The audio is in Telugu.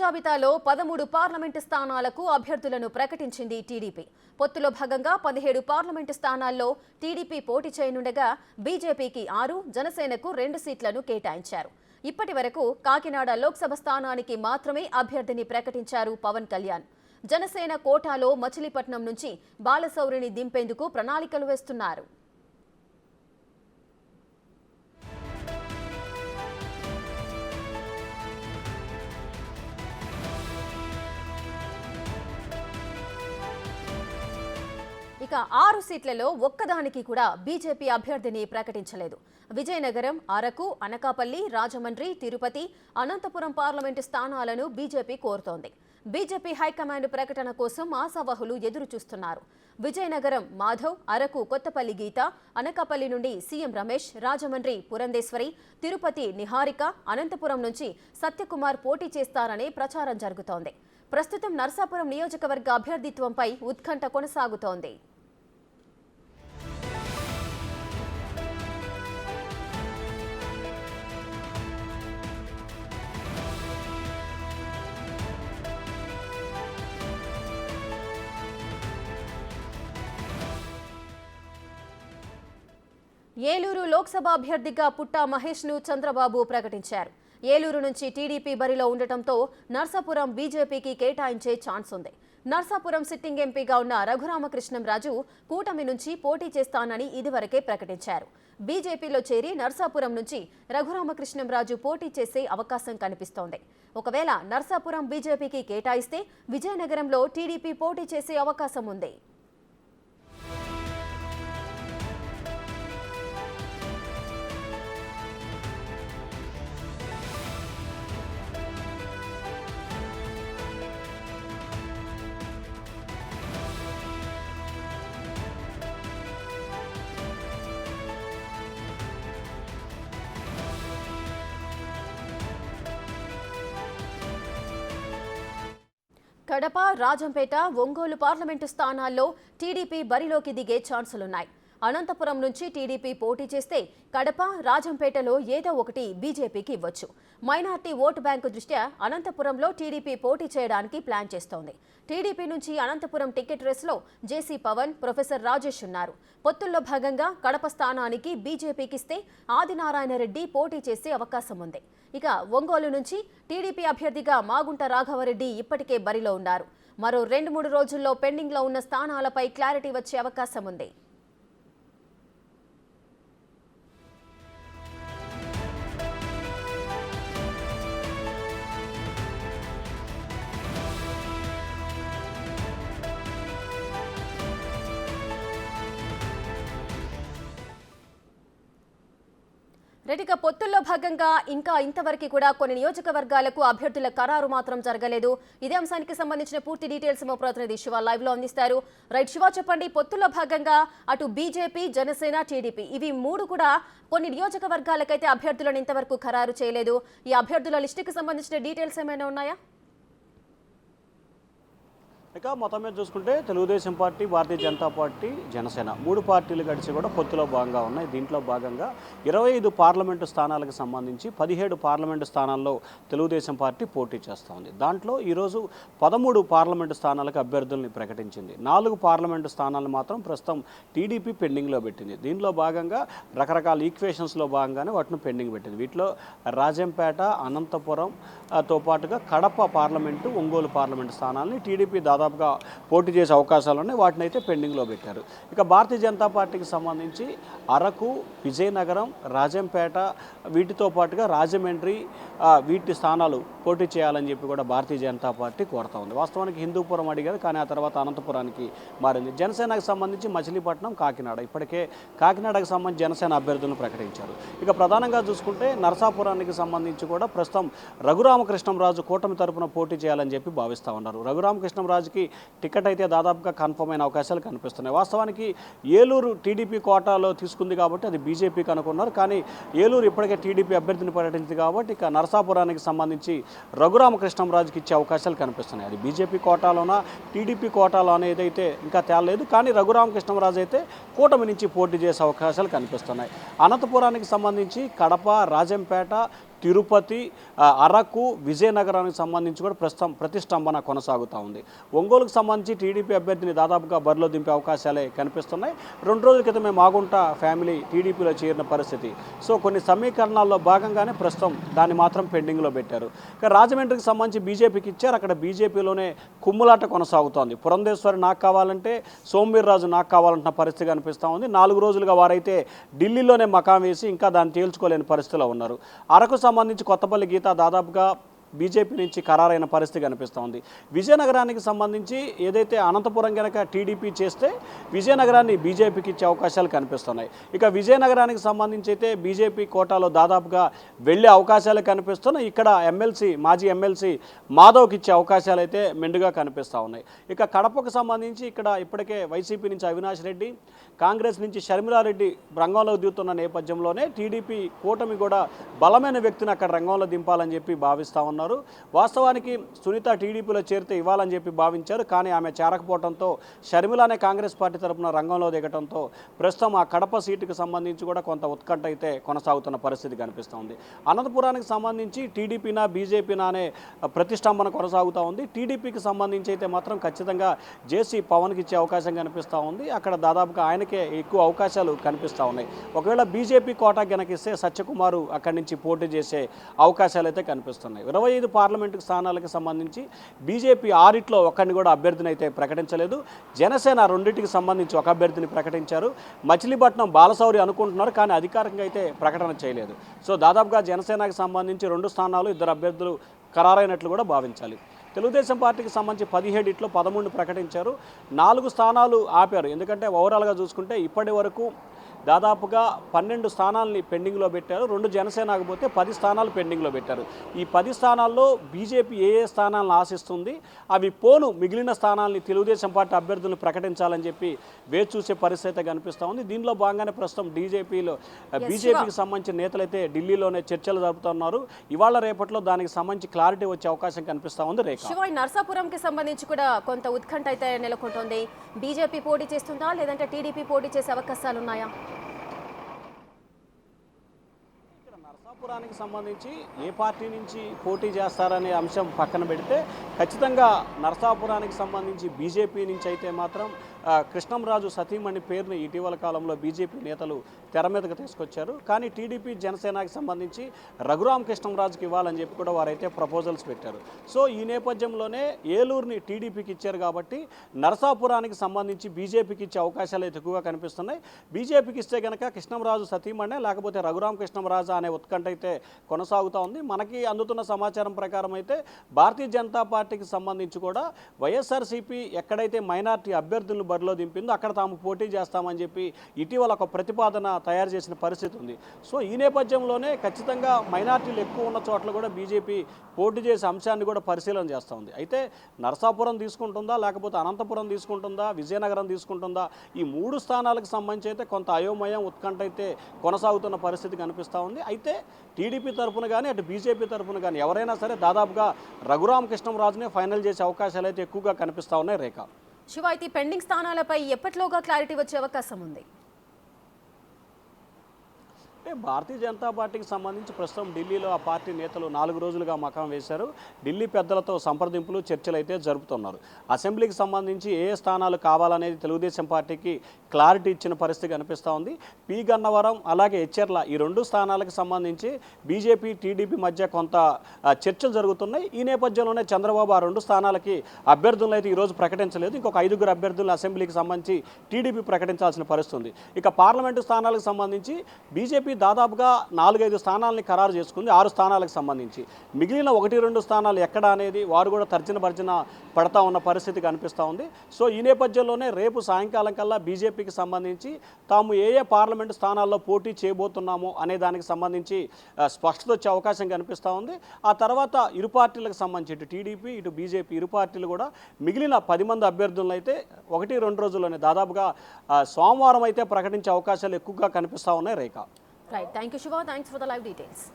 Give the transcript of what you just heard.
జాబితాలో పదమూడు పార్లమెంటు స్థానాలకు అభ్యర్థులను ప్రకటించింది టీడీపీ. పొత్తులో భాగంగా పదిహేడు పార్లమెంటు స్థానాల్లో టీడీపీ పోటీ చేయనుండగా బీజేపీకి ఆరు జనసేనకు రెండు సీట్లను కేటాయించారు. ఇప్పటి వరకు కాకినాడ లోక్సభ స్థానానికి మాత్రమే అభ్యర్థిని ప్రకటించారు పవన్ కళ్యాణ్. జనసేన కోటాలో మచిలీపట్నం నుంచి బాలశౌరిని దింపేందుకు ప్రణాళికలు వేస్తున్నారు. ఇక ఆరు సీట్లలో ఒక్కదానికి కూడా బీజేపీ అభ్యర్థిని ప్రకటించలేదు. విజయనగరం అరకు అనకాపల్లి రాజమండ్రి తిరుపతి అనంతపురం పార్లమెంటు స్థానాలను బీజేపీ కోరుతోంది. బీజేపీ హైకమాండ్ ప్రకటన కోసం ఆశావహులు ఎదురు చూస్తున్నారు విజయనగరం మాధవ్ అరకు కొత్తపల్లి గీత అనకాపల్లి నుండి సీఎం రమేష్ రాజమండ్రి పురంధేశ్వరి తిరుపతి నిహారిక అనంతపురం నుంచి సత్యకుమార్ పోటీ చేస్తారనే ప్రచారం జరుగుతోంది. ప్రస్తుతం నర్సాపురం నియోజకవర్గ అభ్యర్థిత్వంపై ఉత్కంఠ కొనసాగుతోంది. ఏలూరు లోక్సభ అభ్యర్థిగా పుట్టా మహేష్ను చంద్రబాబు ప్రకటించారు. ఏలూరు నుంచి టీడీపీ బరిలో ఉండటంతో నర్సాపురం బీజేపీకి కేటాయించే ఛాన్స్ ఉంది. నర్సాపురం సిట్టింగ్ ఎంపీగా ఉన్న రఘురామకృష్ణంరాజు కూటమి నుంచి పోటీ చేస్తానని ఇదివరకే ప్రకటించారు. బీజేపీలో చేరి నర్సాపురం నుంచి రఘురామకృష్ణంరాజు పోటీ చేసే అవకాశం కనిపిస్తోంది. ఒకవేళ నర్సాపురం బీజేపీకి కేటాయిస్తే విజయనగరంలో టీడీపీ పోటీ చేసే అవకాశం ఉంది. కడప రాజంపేట ఒంగోలు పార్లమెంటు స్థానాల్లో టీడీపీ బరిలోకి దిగే ఛాన్సులున్నాయి. అనంతపురం నుంచి టీడీపీ పోటీ చేస్తే కడప రాజంపేటలో ఏదో ఒకటి బీజేపీకి ఇవ్వచ్చు. మైనార్టీ ఓటు బ్యాంకు దృష్ట్యా అనంతపురంలో టీడీపీ పోటీ చేయడానికి ప్లాన్ చేస్తోంది. టీడీపీ నుంచి అనంతపురం టికెట్ రేసులో జేసీ పవన్ ప్రొఫెసర్ రాజేష్ ఉన్నారు. పొత్తుల్లో భాగంగా కడప స్థానానికి బీజేపీకి ఇస్తే ఆదినారాయణ రెడ్డి పోటీ చేసే అవకాశం ఉంది. ఇక ఒంగోలు నుంచి టీడీపీ అభ్యర్థిగా మాగుంట రాఘవరెడ్డి ఇప్పటికే బరిలో ఉన్నారు. మరో రెండు మూడు రోజుల్లో పెండింగ్లో ఉన్న స్థానాలపై క్లారిటీ వచ్చే అవకాశం ఉంది. రెటిక పొత్తుల్లో భాగంగా ఇంకా ఇంతవరకు కూడా కొన్ని నియోజకవర్గాలకు అభ్యర్థుల ఖరారు మాత్రం జరగలేదు. ఇదే అంశానికి సంబంధించిన పూర్తి డీటెయిల్స్ మా ప్రతినిధి శివ లైవ్లో అందిస్తారు. రైట్ శివ చెప్పండి పొత్తుల్లో భాగంగా అటు బీజేపీ జనసేన టీడీపీ ఇవి మూడు కూడా కొన్ని నియోజకవర్గాలకైతే అభ్యర్థులను ఇంతవరకు ఖరారు చేయలేదు. ఈ అభ్యర్థుల లిస్టుకి సంబంధించిన డీటెయిల్స్ ఏమైనా ఉన్నాయా? ఇక మొత్తం మీద చూసుకుంటే తెలుగుదేశం పార్టీ భారతీయ జనతా పార్టీ జనసేన మూడు పార్టీలు గడిచి కూడా పొత్తులో భాగంగా ఉన్నాయి. దీంట్లో భాగంగా ఇరవై ఐదు పార్లమెంటు స్థానాలకు సంబంధించి పదిహేడు పార్లమెంటు స్థానాల్లో తెలుగుదేశం పార్టీ పోటీ చేస్తూ ఉంది. దాంట్లో ఈరోజు పదమూడు పార్లమెంటు స్థానాలకు అభ్యర్థుల్ని ప్రకటించింది. నాలుగు పార్లమెంటు స్థానాలు మాత్రం ప్రస్తుతం టీడీపీ పెండింగ్లో పెట్టింది. దీనిలో భాగంగా రకరకాల ఈక్వేషన్స్లో భాగంగానే వాటిని పెండింగ్ పెట్టింది. వీటిలో రాజంపేట అనంతపురం తో పాటుగా కడప పార్లమెంటు ఒంగోలు పార్లమెంటు స్థానాలని టీడీపీ దాదాపు దాదాపుగా పోటీ చేసే అవకాశాలు ఉన్నాయి. వాటిని అయితే పెండింగ్లో పెట్టారు. ఇక భారతీయ జనతా పార్టీకి సంబంధించి అరకు విజయనగరం రాజంపేట వీటితో పాటుగా రాజమండ్రి వీటి స్థానాలు పోటీ చేయాలని చెప్పి కూడా భారతీయ జనతా పార్టీ కోరుతా ఉంది. వాస్తవానికి హిందూపురం అడిగారు కానీ ఆ తర్వాత అనంతపురానికి మారింది. జనసేనకు సంబంధించి మచిలీపట్నం కాకినాడ. ఇప్పటికే కాకినాడకు సంబంధించి జనసేన అభ్యర్థులను ప్రకటించారు. ఇక ప్రధానంగా చూసుకుంటే నరసాపురానికి సంబంధించి కూడా ప్రస్తుతం రఘురామకృష్ణంరాజు కూటమి తరపున పోటీ చేయాలని చెప్పి భావిస్తూ ఉన్నారు. రఘురామకృష్ణంరాజుకి టికెట్ అయితే దాదాపుగా కన్ఫర్మ్ అయిన అవకాశాలు కనిపిస్తున్నాయి. వాస్తవానికి ఏలూరు టీడీపీ కోటాలో తీసుకుంది కాబట్టి అది బీజేపీకి అనుకున్నారు. కానీ ఏలూరు ఇప్పటికే టీడీపీ అభ్యర్థిని పర్యటించింది కాబట్టి ఇక నరసాపురానికి సంబంధించి రఘురామకృష్ణంరాజుకి ఇచ్చే అవకాశాలు కనిపిస్తున్నాయి. అది బీజేపీ కోటాలోనా టీడీపీ కోటాలో అనేది అయితే ఇంకా తేలలేదు. కానీ రఘురామకృష్ణంరాజు అయితే కూటమి నుంచి పోటీ చేసే అవకాశాలు కనిపిస్తున్నాయి. అనంతపురానికి సంబంధించి కడప రాజంపేట తిరుపతి అరకు విజయనగరానికి సంబంధించి కూడా ప్రస్తుతం ప్రతిష్టంభన కొనసాగుతూ ఉంది. ఒంగోలుకు సంబంధించి టీడీపీ అభ్యర్థిని దాదాపుగా బరిలో దింపే అవకాశాలే కనిపిస్తున్నాయి. రెండు రోజుల క్రితమే మాగుంట ఫ్యామిలీ టీడీపీలో చేరిన పరిస్థితి. సో కొన్ని సమీకరణాల్లో భాగంగానే ప్రస్తుతం దాన్ని మాత్రం పెండింగ్లో పెట్టారు. ఇక రాజమండ్రికి సంబంధించి బీజేపీకి ఇచ్చారు. అక్కడ బీజేపీలోనే కుమ్ములాట కొనసాగుతోంది. పురంధేశ్వరి నాకు కావాలంటే సోమవీర్రాజు నాకు కావాలంటున్న పరిస్థితి కనిపిస్తూ ఉంది. నాలుగు రోజులుగా వారైతే ఢిల్లీలోనే మకాం వేసి ఇంకా దాన్ని తేల్చుకోలేని పరిస్థితిలో ఉన్నారు. అరకు సంబంధించి కొత్తపల్లి గీత దాదాపుగా బీజేపీ నుంచి ఖరారైన పరిస్థితి కనిపిస్తూ ఉంది. విజయనగరానికి సంబంధించి ఏదైతే అనంతపురం కనుక టీడీపీ చేస్తే విజయనగరాన్ని బీజేపీకి ఇచ్చే అవకాశాలు కనిపిస్తున్నాయి. ఇక విజయనగరానికి సంబంధించి అయితే బీజేపీ కోటాలో దాదాపుగా వెళ్ళే అవకాశాలు కనిపిస్తున్నాయి. ఇక్కడ ఎమ్మెల్సీ మాజీ ఎమ్మెల్సీ మాధవ్కి ఇచ్చే అవకాశాలు అయితే మెండుగా కనిపిస్తూ ఉన్నాయి. ఇక కడపకు సంబంధించి ఇక్కడ ఇప్పటికే వైసీపీ నుంచి అవినాష్ రెడ్డి కాంగ్రెస్ నుంచి షర్మిలారెడ్డి రంగంలో దిగుతున్న నేపథ్యంలోనే టీడీపీ కూటమి కూడా బలమైన వ్యక్తిని అక్కడ రంగంలో దింపాలని చెప్పి భావిస్తూ ఉన్నారు. వాస్తవానికి సునీత టీడీపీలో చేరితే ఇవ్వాలని చెప్పి భావించారు. కానీ ఆమె చేరకపోవడంతో షర్మిలానే కాంగ్రెస్ పార్టీ తరపున రంగంలో దిగడంతో ప్రస్తుతం ఆ కడప సీటుకు సంబంధించి కూడా కొంత ఉత్కంఠ అయితే కొనసాగుతున్న పరిస్థితి కనిపిస్తోంది అనంతపురానికి సంబంధించి టీడీపీనా బీజేపీనా అనే ప్రతిష్టంభన కొనసాగుతూ ఉంది. టీడీపీకి సంబంధించి అయితే మాత్రం ఖచ్చితంగా జేసీ పవన్కి ఇచ్చే అవకాశం కనిపిస్తూ ఉంది. అక్కడ దాదాపుగా ఆయనకే ఎక్కువ అవకాశాలు కనిపిస్తూ ఉన్నాయి. ఒకవేళ బీజేపీ కోటా గనకిస్తే సత్యకుమారు అక్కడి నుంచి పోటీ చేసే అవకాశాలు అయితే కనిపిస్తున్నాయి. ఇరవై ఐదు పార్లమెంటు స్థానాలకు సంబంధించి బీజేపీ ఆరిట్లో ఒక్కడిని కూడా అభ్యర్థిని అయితే ప్రకటించలేదు. జనసేన రెండింటికి సంబంధించి ఒక అభ్యర్థిని ప్రకటించారు. మచిలీపట్నం బాలసౌరి అనుకుంటున్నారు కానీ అధికారికంగా అయితే ప్రకటన చేయలేదు. సో దాదాపుగా జనసేనకి సంబంధించి రెండు స్థానాలు ఇద్దరు అభ్యర్థులు ఖరారైనట్లు కూడా భావించాలి. తెలుగుదేశం పార్టీకి సంబంధించి పదిహేడు ఇట్లో పదమూడు ప్రకటించారు. నాలుగు స్థానాలు ఆపారు. ఎందుకంటే ఓవరాల్గా చూసుకుంటే ఇప్పటి వరకు దాదాపుగా పన్నెండు స్థానాలని పెండింగ్లో పెట్టారు. రెండు జనసేన ఆగిపోతే పది స్థానాలు పెండింగ్లో పెట్టారు. ఈ పది స్థానాల్లో బీజేపీ ఏ ఏ స్థానాలను ఆశిస్తుంది? అవి పోను మిగిలిన స్థానాలని తెలుగుదేశం పార్టీ అభ్యర్థులను ప్రకటించాలని చెప్పి వేచి చూసే పరిస్థితి అయితే కనిపిస్తూ ఉంది. దీనిలో భాగంగానే ప్రస్తుతం బీజేపీలో బీజేపీకి సంబంధించిన నేతలైతే ఢిల్లీలోనే చర్చలు జరుపుతున్నారు ఇవాళ రేపట్లో దానికి సంబంధించి క్లారిటీ వచ్చే అవకాశం కనిపిస్తూ ఉంది రేఖ. నర్సాపురంకి సంబంధించి కూడా కొంత ఉత్కంఠ అయితే నెలకొంటోంది. బీజేపీ పోటీ చేస్తుందా? లేదంటే టీడీపీ పోటీ చేసే అవకాశాలు ఉన్నాయా ఇక్కడ సంబంధించి ఏ పార్టీ నుంచి పోటీ చేస్తారనే అంశం పక్కన పెడితే ఖచ్చితంగా నరసాపురానికి సంబంధించి బీజేపీ నుంచి అయితే మాత్రం కృష్ణంరాజు సతీమణి పేరుని ఇటీవల కాలంలో బీజేపీ నేతలు తెర మీదకు తీసుకొచ్చారు. కానీ టీడీపీ జనసేనకి సంబంధించి రఘురామ్ కృష్ణంరాజుకి ఇవ్వాలని చెప్పి కూడా వారైతే ప్రపోజల్స్ పెట్టారు. సో ఈ నేపథ్యంలోనే ఏలూరుని టీడీపీకి ఇచ్చారు కాబట్టి నరసాపురానికి సంబంధించి బీజేపీకి ఇచ్చే అవకాశాలు అయితే ఎక్కువగా కనిపిస్తున్నాయి. బీజేపీకి ఇస్తే కనుక కృష్ణంరాజు సతీమణే లేకపోతే రఘురామ్ కృష్ణంరాజు అనే ఉత్కంఠ అయితే కొనసాగుతూ ఉంది. మనకి అందుతున్న సమాచారం ప్రకారం అయితే భారతీయ జనతా పార్టీకి సంబంధించి కూడా వైఎస్ఆర్సీపీ ఎక్కడైతే మైనార్టీ అభ్యర్థులను బరిలో దింపిందో అక్కడ తాము పోటీ చేస్తామని చెప్పి ఇటీవల ఒక ప్రతిపాదన తయారు చేసిన పరిస్థితి ఉంది. సో ఈ నేపథ్యంలోనే ఖచ్చితంగా మైనార్టీలు ఎక్కువ ఉన్న చోట్ల కూడా బీజేపీ పోటీ చేసే అంశాన్ని కూడా పరిశీలన చేస్తూ ఉంది. అయితే నరసాపురం తీసుకుంటుందా లేకపోతే అనంతపురం తీసుకుంటుందా విజయనగరం తీసుకుంటుందా? ఈ మూడు స్థానాలకు సంబంధించి అయితే కొంత అయోమయం ఉత్కంఠ అయితే కొనసాగుతున్న పరిస్థితి కనిపిస్తూ ఉంది. అయితే టీడీపీ తరఫున కానీ అటు బీజేపీ తరఫున కానీ ఎవరైనా సరే దాదాపుగా రఘురామకృష్ణం రాజునే ఫైనల్ చేసే అవకాశాలు అయితే ఎక్కువగా కనిపిస్తూ ఉన్నాయి రేఖ. శివ అయితే పెండింగ్ స్థానాలపై ఎప్పటిలోగా క్లారిటీ వచ్చే అవకాశం ఉంది? అంటే భారతీయ జనతా పార్టీకి సంబంధించి ప్రస్తుతం ఢిల్లీలో ఆ పార్టీ నేతలు నాలుగు రోజులుగా మకాం వేశారు. ఢిల్లీ పెద్దలతో సంప్రదింపులు చర్చలు అయితే జరుపుతున్నారు. అసెంబ్లీకి సంబంధించి ఏ స్థానాలు కావాలనేది తెలుగుదేశం పార్టీకి క్లారిటీ ఇచ్చిన పరిస్థితి కనిపిస్తూ ఉంది. పి. గన్నవరం అలాగే హెచ్ఎర్ల ఈ రెండు స్థానాలకు సంబంధించి బీజేపీ టీడీపీ మధ్య కొంత చర్చలు జరుగుతున్నాయి. ఈ నేపథ్యంలోనే చంద్రబాబు ఆ రెండు స్థానాలకి అభ్యర్థులను అయితే ఈరోజు ప్రకటించలేదు. ఇంకొక ఐదుగురు అభ్యర్థులను అసెంబ్లీకి సంబంధించి టీడీపీ ప్రకటించాల్సిన పరిస్థితి ఉంది. ఇక పార్లమెంటు స్థానాలకు సంబంధించి బీజేపీ దాదాపుగా నాలుగైదు స్థానాలని ఖరారు చేసుకుంది ఆరు స్థానాలకు సంబంధించి. మిగిలిన ఒకటి రెండు స్థానాలు ఎక్కడ అనేది వారు కూడా తర్జన భర్జన పడతా ఉన్న పరిస్థితి కనిపిస్తూ ఉంది. సో ఈ నేపథ్యంలోనే రేపు సాయంకాలం కల్లా బీజేపీకి సంబంధించి తాము ఏ ఏ పార్లమెంటు స్థానాల్లో పోటీ చేయబోతున్నామో అనే దానికి సంబంధించి స్పష్టత వచ్చే అవకాశం కనిపిస్తూ ఉంది. ఆ తర్వాత ఇరు పార్టీలకు సంబంధించి ఇటు టీడీపీ ఇటు బీజేపీ ఇరు పార్టీలు కూడా మిగిలిన పది మంది అభ్యర్థులను అయితే ఒకటి రెండు రోజుల్లోనే దాదాపుగా సోమవారం అయితే ప్రకటించే అవకాశాలు ఎక్కువగా కనిపిస్తూ ఉన్నాయి రేఖ. Right. Thank you, Shiva. Thanks for the live details.